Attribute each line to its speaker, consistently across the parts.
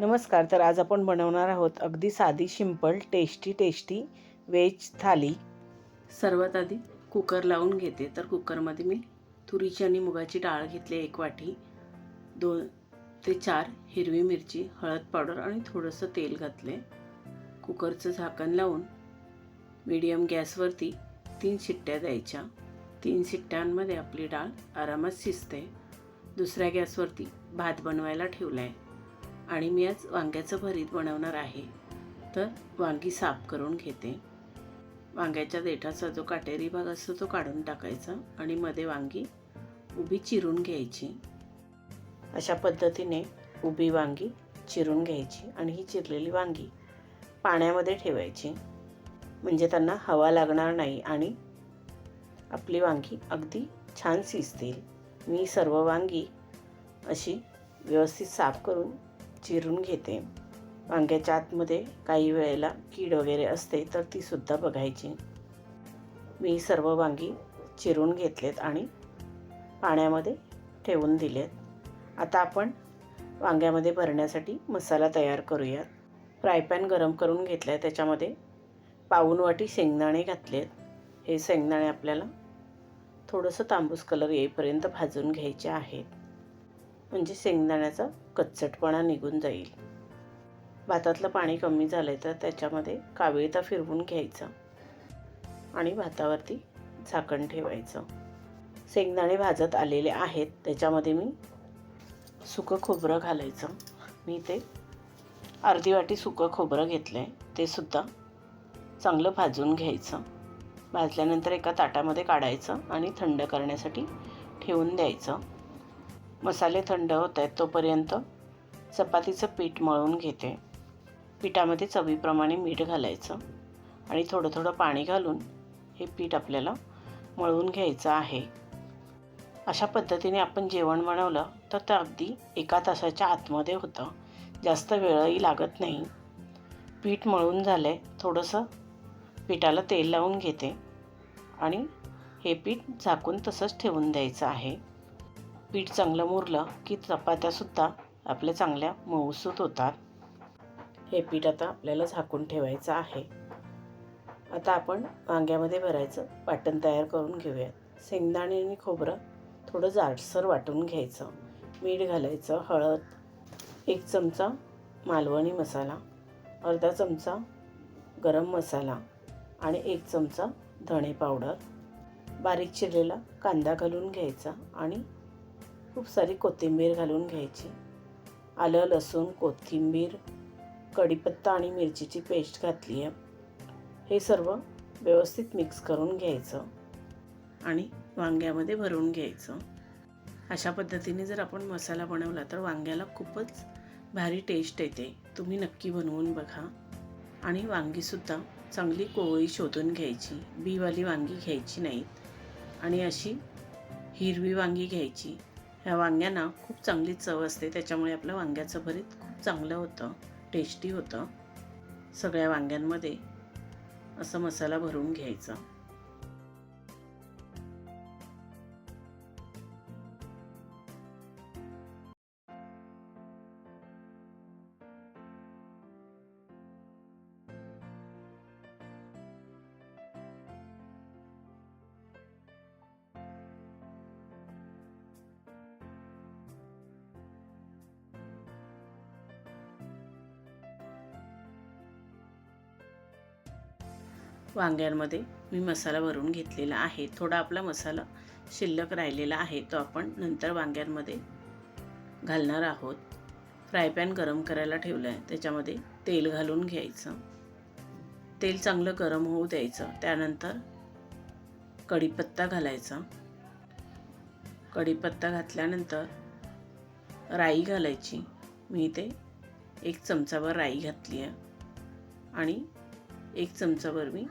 Speaker 1: नमस्कार तर आज आपण बनवणार आहोत अगदी साधी simple tasty tasty veg thali. सर्वात आधी कुकर लावून घेते. तर कुकरमध्ये मी तुरीची आणि मुगाची डाळ घेतली एक वाटी. दोन ते चार हिरवी मिरची हळद पावडर आणि थोडंसं तेल घातले कुकरचं झाकण लावून मीडियम गॅसवरती तीन शिट्ट्या द्यायच्या. तीन शिट्ट्यांमध्ये आपली डाळ आरामात शिजते. दुसऱ्या गॅसवरती भात बनवायला ठेवला आहे आणि मी आज वांग्याचं भरीत बनवणार आहे. तर वांगी साफ करून घेते. वांग्याच्या देठाचा जो काटेरी भाग असतो तो काढून टाकायचा आणि मध्ये वांगी उभी चिरून घ्यायची. अशा पद्धतीने उभी वांगी चिरून घ्यायची आणि ही चिरलेली वांगी पाण्यामध्ये ठेवायची. म्हणजे त्यांना हवा लागणार नाही आणि आपली वांगी अगदी छान शिजतील. मी सर्व वांगी अशी व्यवस्थित साफ करून चिरून घेते. वांग्याच्या आतमध्ये काही वेळेला कीड वगैरे असते तर तीसुद्धा बघायची. मी सर्व वांगी चिरून घेतलेत आणि पाण्यामध्ये ठेवून दिलेत. आता आपण वांग्यामध्ये भरण्यासाठी मसाला तयार करूयात. फ्राय पॅन गरम करून घेतला आहे त्याच्यामध्ये पाऊन वाटी शेंगदाणे घातलेत. हे शेंगदाणे आपल्याला थोडंसं तांबूस कलर येईपर्यंत भाजून घ्यायचे आहेत. म्हणजे शेंगदाण्याचा कच्चटपणा निघून जाईल. भातातलं पाणी कमी झालं तर त्याच्यामध्ये काविळता फिरवून घ्यायचं आणि भातावरती झाकण ठेवायचं. शेंगदाणे भाजत आलेले आहेत त्याच्यामध्ये मी सुकं खोबरं घालायचं. मी ते अर्धी वाटी सुकं खोबरं घेतलं आहे ते सुद्धा चांगलं भाजून घ्यायचं. भाजल्यानंतर एका ताटामध्ये काढायचं आणि थंड करण्यासाठी ठेवून द्यायचं. मसाले थंड होत आहेत तोपर्यंत चपातीचं पीठ मळून घेते. पिठामध्ये चवीप्रमाणे मीठ घालायचं आणि थोडं थोडं पाणी घालून हे पीठ आपल्याला मळून घ्यायचं आहे. अशा पद्धतीने आपण जेवण बनवलं तर ते अगदी एका तासाच्या आतमध्ये होतं. जास्त वेळही लागत नाही. पीठ मळून झालं आहे थोडंसं. पिठाला तेल लावून घेते आणि हे पीठ झाकून तसंच ठेवून द्यायचं आहे. पीठ चांगलं मुरलं की चपात्यासुद्धा आपल्या चांगल्या मऊसूत होतात. हे पीठ आता आपल्याला झाकून ठेवायचं आहे. आता आपण वांग्यामध्ये भरायचं वाटण तयार करून घेऊयात. शेंगदाणे आणि खोबरं थोडं जाडसर वाटून घ्यायचं. मीठ घालायचं हळद एक चमचा मालवणी मसाला अर्धा चमचा गरम मसाला आणि एक चमचा धणे पावडर. बारीक चिरलेला कांदा घालून घ्यायचा आणि खूप सारी कोथिंबीर घालून घ्यायची. आलं लसूण कोथिंबीर कढीपत्ता आणि मिरचीची पेस्ट घातली आहे. हे सर्व व्यवस्थित मिक्स करून घ्यायचं आणि वांग्यामध्ये भरून घ्यायचं. अशा पद्धतीने जर आपण मसाला बनवला तर वांग्याला खूपच भारी टेस्ट येते. तुम्ही नक्की बनवून बघा. आणि वांगीसुद्धा चांगली कोवळी शोधून घ्यायची. बीवाली वांगी घ्यायची नाहीत. आणि अशी हिरवी वांगी घ्यायची. ह्या वांग्यांना खूप चांगली चव असते त्याच्यामुळे आपलं वांग्याचं भरीत खूप चांगलं होतं टेस्टी होतं. सगळ्या वांग्यांमध्ये असं मसाला भरून घ्यायचा. वांग्यांमध्ये मी मसाला भरून घेतलेला आहे. थोडा आपला मसाला शिल्लक राहिलेला आहे. तो आपण नंतर वांग्यांमध्ये घालणार आहोत. फ्राय पॅन गरम करायला ठेवलं आहे त्याच्यामध्ये तेल घालून घ्यायचं. तेल चांगलं गरम होऊ द्यायचं. त्यानंतर कढीपत्ता घालायचा. कढीपत्ता घातल्यानंतर राई घालायची. मी इथे एक चमचाभर राई घातली आहे आणि एक चमचाभर मी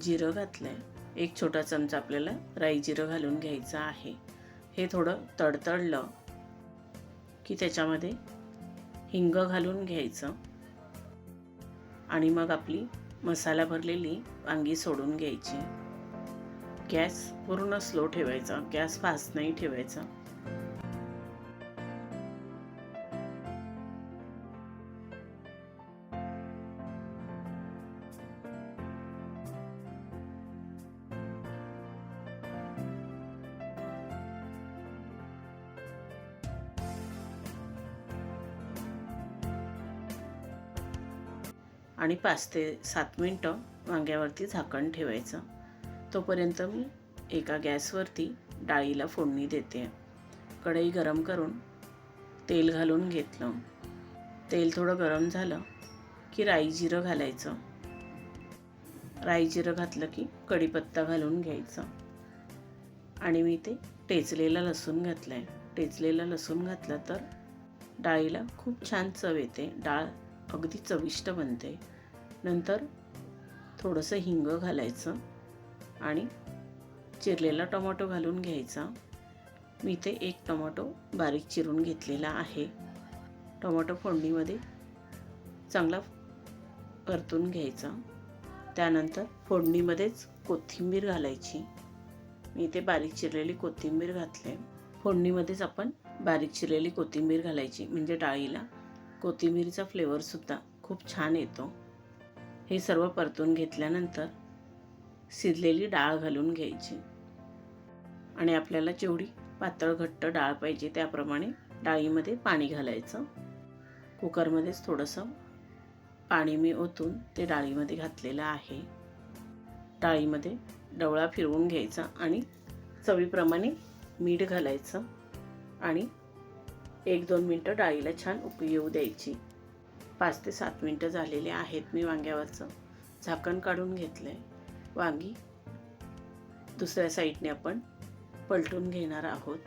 Speaker 1: जिरं घातलं आहे एक छोटा चमचा आपल्याला राई जिरं घालून घ्यायचं आहे. हे थोडं तडतडलं की त्याच्यामध्ये हिंग घालून घ्यायचं. आणि मग आपली मसाला भरलेली वांगी सोडून घ्यायची. गॅस पूर्ण स्लो ठेवायचा. गॅस फास्ट नाही ठेवायचा. आणि पाच ते सात मिनटं वांग्यावरती झाकण ठेवायचं. तोपर्यंत मी एका गॅसवरती डाळीला फोडणी देते. कढई गरम करून तेल घालून घेतलं. तेल थोडं गरम झालं की राई जिरं घालायचं. राई जिरं घातलं की कढीपत्ता घालून घ्यायचं. आणि मी ते टेचलेलं लसूण घातलं आहे टेचलेलं लसूण घातलं तर डाळीला खूप छान चव येते. डाळ अगदी चविष्ट बनते. नंतर थोडंसं हिंग घालायचं आणि चिरलेला टोमॅटो घालून घ्यायचा. मी ते एक टोमॅटो बारीक चिरून घेतलेला आहे. टोमॅटो फोडणीमध्ये चांगला परतून घ्यायचा. त्यानंतर फोडणीमध्येच कोथिंबीर घालायची. मी ते बारीक चिरलेली कोथिंबीर घातले फोडणीमध्येच आपण बारीक चिरलेली कोथिंबीर घालायची म्हणजे डाळीला. कोथिंबीरचा फ्लेवरसुद्धा खूप छान येतो. हे सर्व परतून घेतल्यानंतर शिजलेली डाळ घालून घ्यायची. आणि आपल्याला जेवढी पातळ घट्ट डाळ पाहिजे त्याप्रमाणे डाळीमध्ये पाणी घालायचं. कुकरमध्येच थोडंसं पाणी मी ओतून ते डाळीमध्ये घातलेलं आहे. डाळीमध्ये डवळा फिरवून घ्यायचा आणि चवीप्रमाणे मीठ घालायचं आणि एक दोन मिनटं डाळीला छान उकळी येऊ द्यायची. पाच ते सात मिनटं झालेले आहेत मी वांग्यावरचं. झाकण काढून घेतलं आहे वांगी दुसऱ्या साईडने आपण पलटून घेणार आहोत.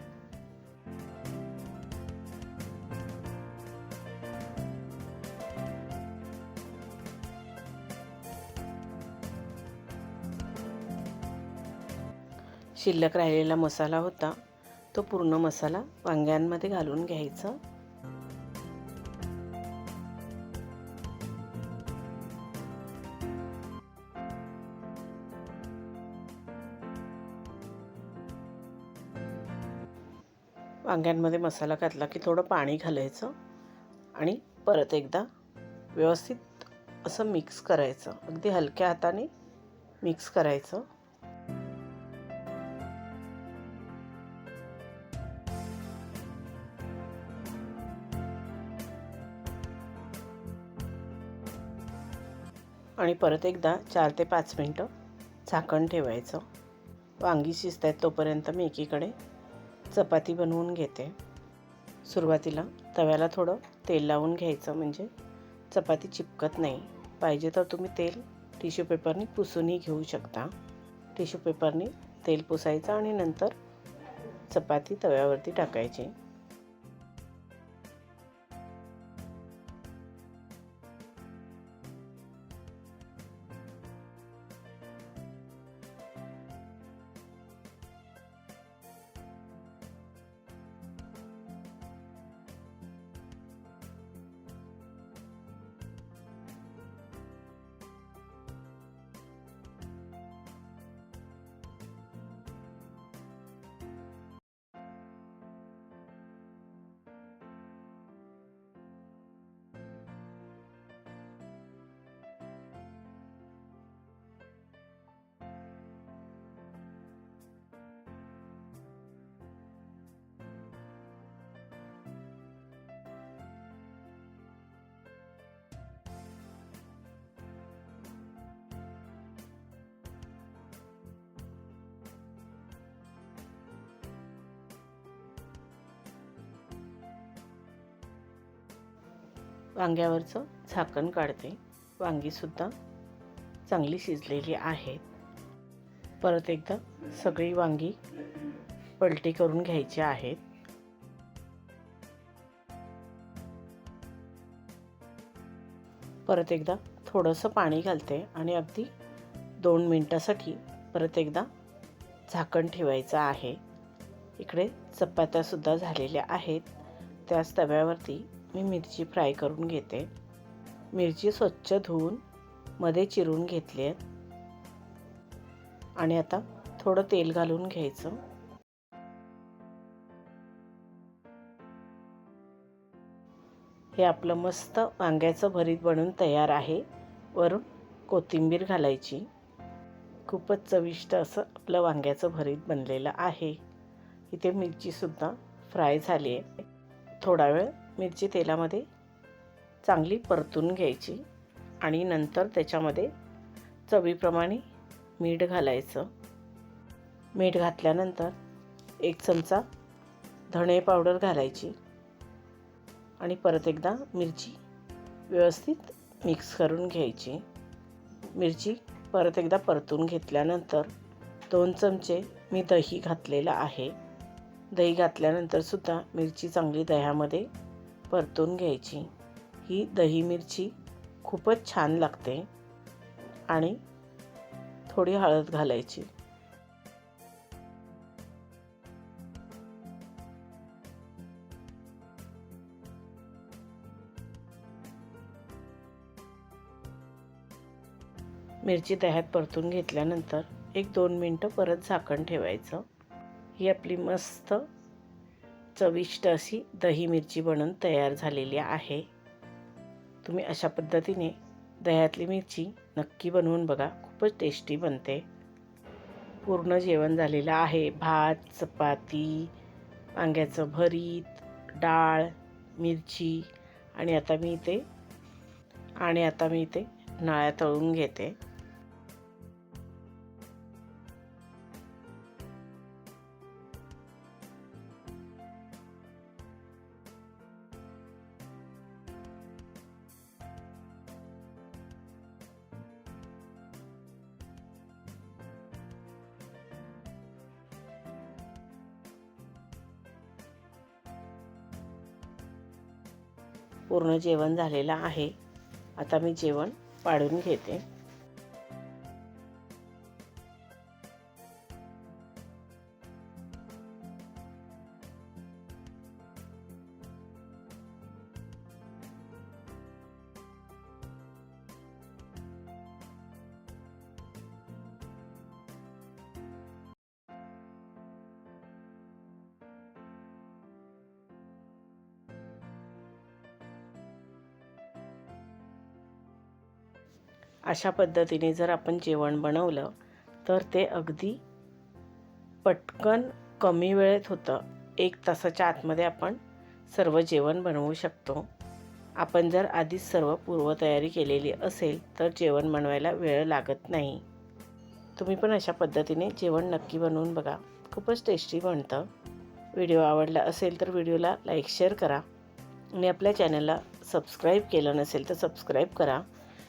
Speaker 1: शिल्लक राहिलेला मसाला होता. तो पूर्ण मसाला वांग्यांमध्ये घालून घ्यायचा. वांग्यांमध्ये मसाला घातला की थोडं पाणी घालायचं आणि परत एकदा व्यवस्थित असं मिक्स करायचं. अगदी हलक्या हाताने मिक्स करायचं. आणि परत एकदा चार ते पाच मिनटं झाकण ठेवायचं. वांगी शिजत आहेत तोपर्यंत मी एकीकडे चपाती बनवून घेते. सुरुवातीला तव्याला थोडं तेल लावून घ्यायचं म्हणजे चपाती चिपकत नाही. पाहिजे तर तुम्ही तेल टिश्यू पेपरनी पुसूनही घेऊ शकता. टिश्यू पेपरनी तेल पुसायचं आणि नंतर चपाती तव्यावरती टाकायची. वांग्यावरचं झाकण काढते. वांगीसुद्धा चांगली शिजलेली आहेत. परत एकदा सगळी वांगी पलटी करून घ्यायची आहेत. परत एकदा थोडंसं पाणी घालते आणि अगदी दोन मिनटासाठी परत एकदा झाकण ठेवायचं आहे. इकडे चपात्यासुद्धा झालेल्या आहेत. त्याच तव्यावरती मी मिरची फ्राय करून घेते. मिरची स्वच्छ धुवून मध्ये चिरून घेतली आहेत. आणि आता थोडं तेल घालून घ्यायचं. हे आपलं मस्त वांग्याचं भरीत बनून तयार आहे. वरून कोथिंबीर घालायची. खूपच चविष्ट असं आपलं वांग्याचं भरीत बनलेलं आहे. इथे मिरचीसुद्धा फ्राय झाली आहे. थोडा वेळ मिरची तेलामध्ये चांगली परतून घ्यायची आणि नंतर त्याच्यामध्ये चवीप्रमाणे मीठ घालायचं. मीठ घातल्यानंतर एक चमचा धणे पावडर घालायची आणि परत एकदा मिरची व्यवस्थित मिक्स करून घ्यायची. मिरची परत एकदा परतून घेतल्यानंतर दोन चमचे मी दही घातलेलं आहे. दही घातल्यानंतरसुद्धा मिरची चांगली दह्यामध्ये परतून घ्यायची. ही दही मिरची खूपच छान लागते आणि थोडी हळद घालायची. मिरची दह्यात परतून घेतल्यानंतर एक दोन मिनटं परत झाकण ठेवायचं. ही आपली मस्त चविष्ट अशी दही मिरची बनून तयार झालेली आहे. तुम्ही अशा पद्धतीने दह्यातली मिरची नक्की बनवून बघा खूपच टेस्टी बनते. पूर्ण जेवण झालेलं आहे. भात चपाती वांग्याचं भरीत डाळ मिरची आणि आता मी इथे आणि आता मी इथे नळ्या तळून घेते. पूर्ण जेवण झालेलं आहे. आता मी जेवण वाढून घेते. अशा पद्धतीने जर आपण जेवण बनवलं तर ते अगदी पटकन कमी वेळेत होतं. एक तासाच्या आतमध्ये आपण सर्व जेवण बनवू शकतो. आपण जर आधीच सर्व पूर्वतयारी केलेली असेल तर जेवण बनवायला वेळ लागत नाही. तुम्ही पण अशा पद्धतीने जेवण नक्की बनवून बघा. खूपच टेस्टी बनतं. व्हिडिओ आवडला असेल तर व्हिडिओला लाईक शेअर करा. आणि आपल्या चॅनलला सबस्क्राईब केलं नसेल तर सबस्क्राईब करा.